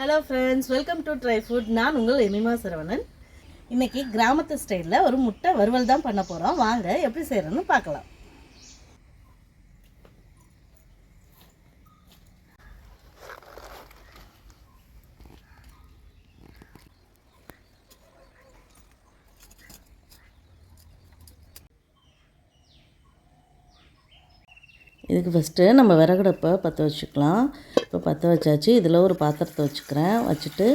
Hello friends welcome to try food நான் உங்கள் எமிமா சரவணன். இன்னைக்கு கிராமத்து ஸ்டைலில் ஒரு முட்டை வறுவல் தான் பண்ண போகிறோம் வாங்க எப்படி செய்கிறோன்னு பார்க்கலாம். இதுக்கு ஃபஸ்ட்டு நம்ம விறகடுப்பை பற்ற வச்சுக்கலாம். இப்போ பற்ற வச்சாச்சு. இதில் ஒரு பாத்திரத்தை வச்சுக்கிறேன். வச்சுட்டு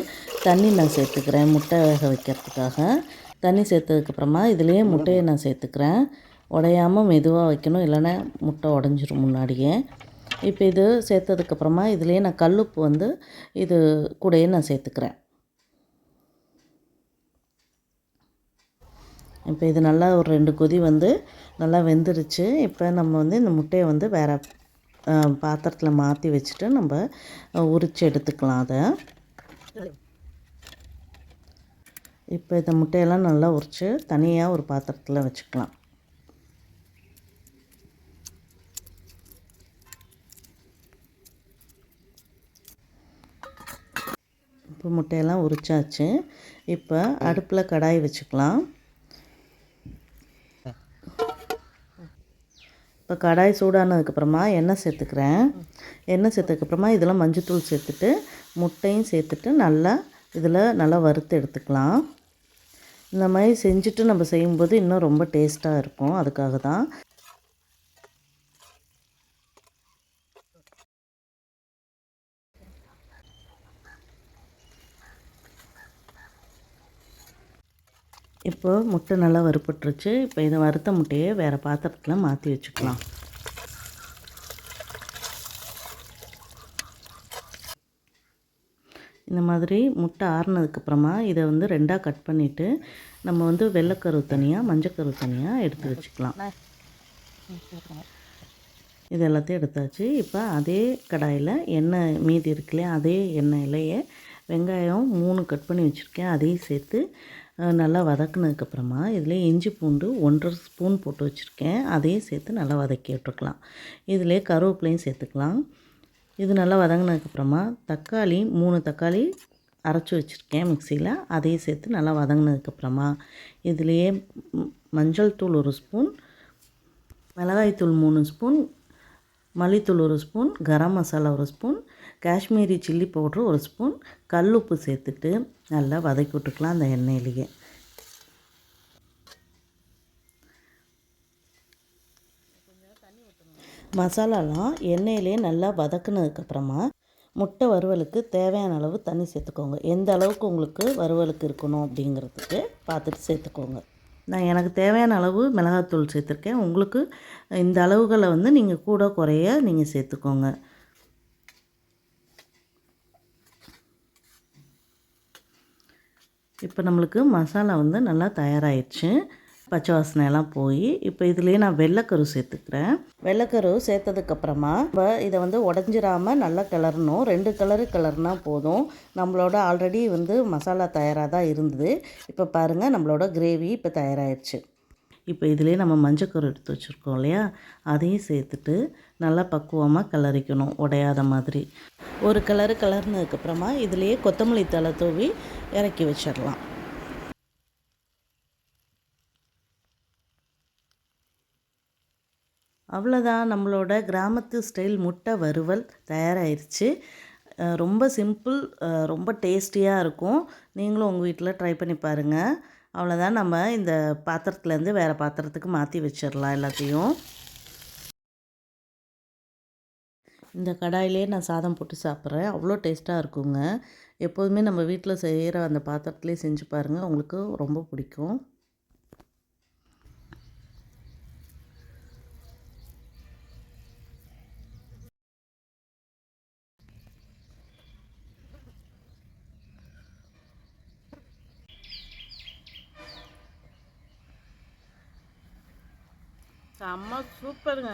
தண்ணி நான் சேர்த்துக்கிறேன் முட்டை வேக வைக்கிறதுக்காக. தண்ணி சேர்த்ததுக்கப்புறமா இதுலேயே முட்டையை நான் சேர்த்துக்கிறேன். உடையாமல் மெதுவாக வைக்கணும். இல்லைன்னா முட்டை உடஞ்சிரும் முன்னாடியே. இப்போ இது சேர்த்ததுக்கப்புறமா இதுலேயே நான் கல்லுப்பு வந்து இது கூடயே நான் சேர்த்துக்கிறேன். இப்போ இது நல்லா ஒரு ரெண்டு கொதி வந்து நல்லா வெந்துருச்சு. இப்போ நம்ம வந்து இந்த முட்டையை வந்து வேறு பாத்திரத்தில் மாற்றி வச்சுட்டு நம்ம உரித்து எடுத்துக்கலாம் அதை. இப்போ இந்த முட்டையெல்லாம் நல்லா உரித்து தனியாக ஒரு பாத்திரத்தில் வச்சுக்கலாம். இப்போ முட்டையெல்லாம் உரிச்சாச்சு. இப்போ அடுப்பில் கடாய் வச்சுக்கலாம். இப்போ கடாய் சூடானதுக்கப்புறமா எண்ணெய் சேர்த்துக்கிறேன். எண்ணெய் சேர்த்ததுக்கப்புறமா இதில் மஞ்சத்தூள் சேர்த்துட்டு முட்டையும் சேர்த்துட்டு நல்லா இதில் நல்லா வறுத்து எடுத்துக்கலாம். இந்த மாதிரி செஞ்சுட்டு நம்ம செய்யும்போது இன்னும் ரொம்ப டேஸ்ட்டாக இருக்கும். அதுக்காக தான் இப்போ முட்டை நல்லா வறுப்பட்டுருச்சு இப்போ இதை வறுத்த முட்டையை வேறு பாத்திரத்தில் மாற்றி வச்சுக்கலாம். இந்த மாதிரி முட்டை ஆறுனதுக்கப்புறமா இதை வந்து ரெண்டாக கட் பண்ணிவிட்டு நம்ம வந்து வெள்ளைக்கரு தனியாக மஞ்சக்கரு தனியாக எடுத்து வச்சுக்கலாம். இது எல்லாத்தையும் எடுத்தாச்சு. இப்போ அதே கடாயில் எண்ணெய் மீதி இருக்குல்லையே அதே எண்ணெயிலேயே வெங்காயம் மூணு கட் பண்ணி வச்சுருக்கேன். அதையும் சேர்த்து நல்லா வதக்குனதுக்கப்புறமா இதில் இஞ்சி பூண்டு ஒன்றரை ஸ்பூன் போட்டு வச்சுருக்கேன். அதையும் சேர்த்து நல்லா வதக்கி விட்டுருக்கலாம். இதிலே கருவேப்பிலையும் சேர்த்துக்கலாம். இது நல்லா வதங்கினதுக்கப்புறமா தக்காளி மூணு தக்காளி அரைச்சி வச்சுருக்கேன் மிக்சியில். அதையும் சேர்த்து நல்லா வதங்கினதுக்கப்புறமா இதுலேயே மஞ்சள் தூள் ஒரு ஸ்பூன் மிளகாய்த்தூள் மூணு ஸ்பூன் மல்லித்தூள் ஒரு ஸ்பூன் கரம் மசாலா ஒரு ஸ்பூன் காஷ்மீரி சில்லி பவுட்ரு ஒரு ஸ்பூன். கல் உப்பு சேர்த்துட்டு நல்லா வதக்கி விட்டுக்கலாம் அந்த எண்ணெயிலேயே. மசாலாலாம் எண்ணெயிலே நல்லா வதக்குனதுக்கப்புறமா முட்டை வறுவலுக்கு தேவையான அளவு தண்ணி சேர்த்துக்கோங்க. எந்த அளவுக்கு உங்களுக்கு வறுவலுக்கு இருக்கணும் அப்படிங்கிறதுக்கு பார்த்துட்டு சேர்த்துக்கோங்க. நான் எனக்கு தேவையான அளவு மிளகாத்தூள் சேர்த்துருக்கேன். உங்களுக்கு இந்த அளவுகளை வந்து நீங்கள் கூட குறைய நீங்கள் சேர்த்துக்கோங்க. இப்போ நம்மளுக்கு மசாலா வந்து நல்லா தயாராகிடுச்சு பச்சை வாசனை எல்லாம் போய் இப்போ இதுலேயே நான் வெள்ளைக்கரு சேர்த்துக்கிறேன். வெள்ளைக்கரு சேர்த்ததுக்கப்புறமா இப்போ இதை வந்து உடஞ்சிராமல் நல்லா கிளறணும். ரெண்டு கலரு கிளறுனா போதும். நம்மளோட ஆல்ரெடி வந்து மசாலா தயாராக தான் இருந்தது. இப்போ பாருங்கள் நம்மளோட கிரேவி இப்போ தயாராகிடுச்சு இப்போ இதிலே நம்ம மஞ்சக்கரு எடுத்து வச்சுருக்கோம் இல்லையா? அதையும் சேர்த்துட்டு நல்லா பக்குவமாக கிளறிக்கணும் உடையாத மாதிரி. ஒரு கலரு கலர்னதுக்கப்புறமா இதிலேயே கொத்தமல்லி தலை தூவி இறக்கி வச்சிடலாம். அவ்வளோதான் நம்மளோட கிராமத்து ஸ்டைல் முட்டை வறுவல் தயாராகிருச்சு ரொம்ப சிம்பிள் ரொம்ப டேஸ்டியாக இருக்கும். நீங்களும் உங்கள் வீட்டில் ட்ரை பண்ணி பாருங்கள் அவ்வளோதான் நம்ம இந்த பாத்திரத்துலேருந்து வேறு பாத்திரத்துக்கு மாற்றி வச்சிடலாம் எல்லாத்தையும். இந்த கடாயிலே நான் சாதம் போட்டு சாப்பிட்றேன். அவ்வளோ டேஸ்ட்டாக இருக்குங்க. எப்போதுமே நம்ம வீட்டில் செய்கிற அந்த பாத்திரத்துலேயே செஞ்சு பாருங்கள் உங்களுக்கு ரொம்ப பிடிக்கும். செம்ம சூப்பருங்க.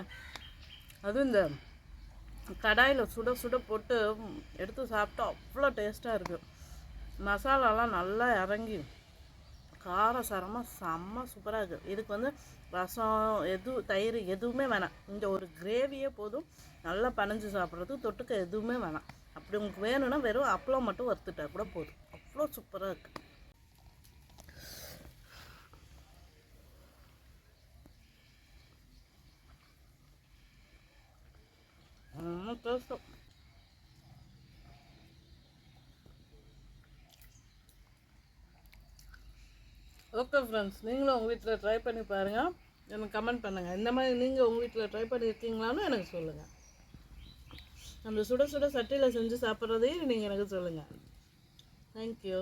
அதுவும் இந்த கடாயில் சுட சுட போட்டு எடுத்து சாப்பிட்டா அவ்வளோ டேஸ்ட்டாக இருக்குது மசாலாலாம் நல்லா இறங்கி காரசாரமாக செம்ம சூப்பராக இருக்குது இதுக்கு வந்து ரசம் எது தயிர் எதுவுமே வேணாம். இந்த ஒரு கிரேவியே போதும். நல்லா பனைஞ்சு சாப்பிட்றதுக்கு தொட்டுக்க எதுவுமே வேணாம். அப்படி உங்களுக்கு வேணும்னா வெறும் அப்பளம் மட்டும் வறுத்துட்டா கூட போதும். அவ்வளோ சூப்பராக இருக்குது டேஸ்ட்டும் ஓகே ஃப்ரெண்ட்ஸ் நீங்களும் உங்கள் வீட்டில் ட்ரை பண்ணி பாருங்கள் எனக்கு கமெண்ட் பண்ணுங்கள் இந்த மாதிரி நீங்கள் உங்கள் வீட்டில் ட்ரை பண்ணியிருக்கீங்களான்னு எனக்கு சொல்லுங்கள் அந்த சுட சுட சட்டியில் செஞ்சு சாப்பிட்றதையும் நீங்கள் எனக்கு சொல்லுங்கள் தேங்க்யூ